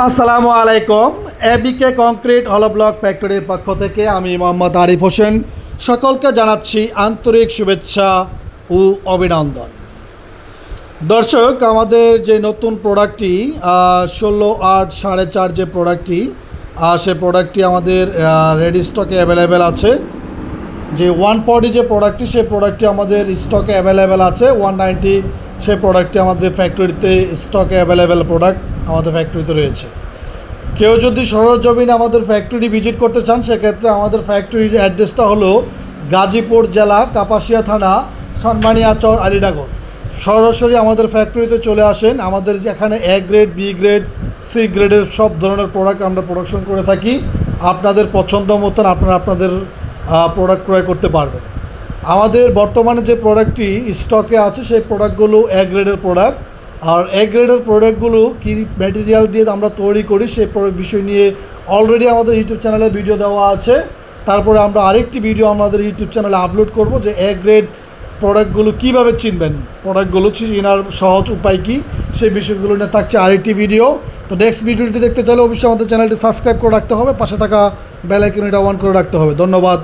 আসসালামু আলাইকুম। এবিকে কংক্রিট হলো ব্লক ফ্যাক্টরির পক্ষ থেকে আমি মোহাম্মদ আরিফ হোসেন। সকলকে জানাচ্ছি আন্তরিক শুভেচ্ছা ও অভিনন্দন। দর্শক, আমাদের যে নতুন প্রোডাক্টটি ষোলো আট সাড়ে চার যে প্রোডাক্টটি সে প্রোডাক্টটি আমাদের রেডি স্টকে অ্যাভেলেবেল আছে। যে ওয়ান পডি যে প্রোডাক্টটি সেই প্রোডাক্টটি আমাদের স্টকে অ্যাভেলেবেল আছে। ওয়ান নাইনটি সেই প্রোডাক্টটি আমাদের ফ্যাক্টরিতে স্টকে অ্যাভেলেবেল প্রোডাক্ট। আমাদের ফ্যাক্টরিতে রয়েছে। কেউ যদি সরজমিনে আমাদের ফ্যাক্টরি ভিজিট করতে চান, সেক্ষেত্রে আমাদের ফ্যাক্টরির অ্যাড্রেসটা হলো গাজীপুর জেলা, কাপাসিয়া থানা সন্মানিয়াচর আলিডাগর সরাসরি আমাদের ফ্যাক্টরিতে চলে আসেন। আমাদের যে এখানে A grade B grade C গ্রেডের সব ধরনের প্রোডাক্ট আমরা প্রোডাকশন করে থাকি। আপনাদের পছন্দ মতন আপনারা আপনাদের প্রোডাক্ট ক্রয় করতে পারবেন। আমাদের বর্তমানে যে প্রোডাক্টটি স্টকে আছে, সেই প্রোডাক্টগুলো এ গ্রেডের প্রোডাক্ট আর এ গ্রেডের প্রোডাক্টগুলো কী ম্যাটেরিয়াল দিয়ে আমরা তৈরি করি সেই বিষয় নিয়ে অলরেডি আমাদের ইউটিউব চ্যানেলে ভিডিও দেওয়া আছে। তারপরে আমরা আরেকটি ভিডিও আমাদের ইউটিউব চ্যানেলে আপলোড করব যে এ গ্রেড প্রোডাক্টগুলো কীভাবে চিনবেন? প্রোডাক্টগুলো চিনার সহজ উপায় কী? সেই বিষয়গুলো নিয়ে থাকছে আরেকটি ভিডিও তো নেক্সট ভিডিওটি দেখতে চাইলে অবশ্যই আমাদের চ্যানেলটি সাবস্ক্রাইব করে রাখতে হবে। পাশে থাকা বেল আইকনটা অন করে রাখতে হবে। ধন্যবাদ।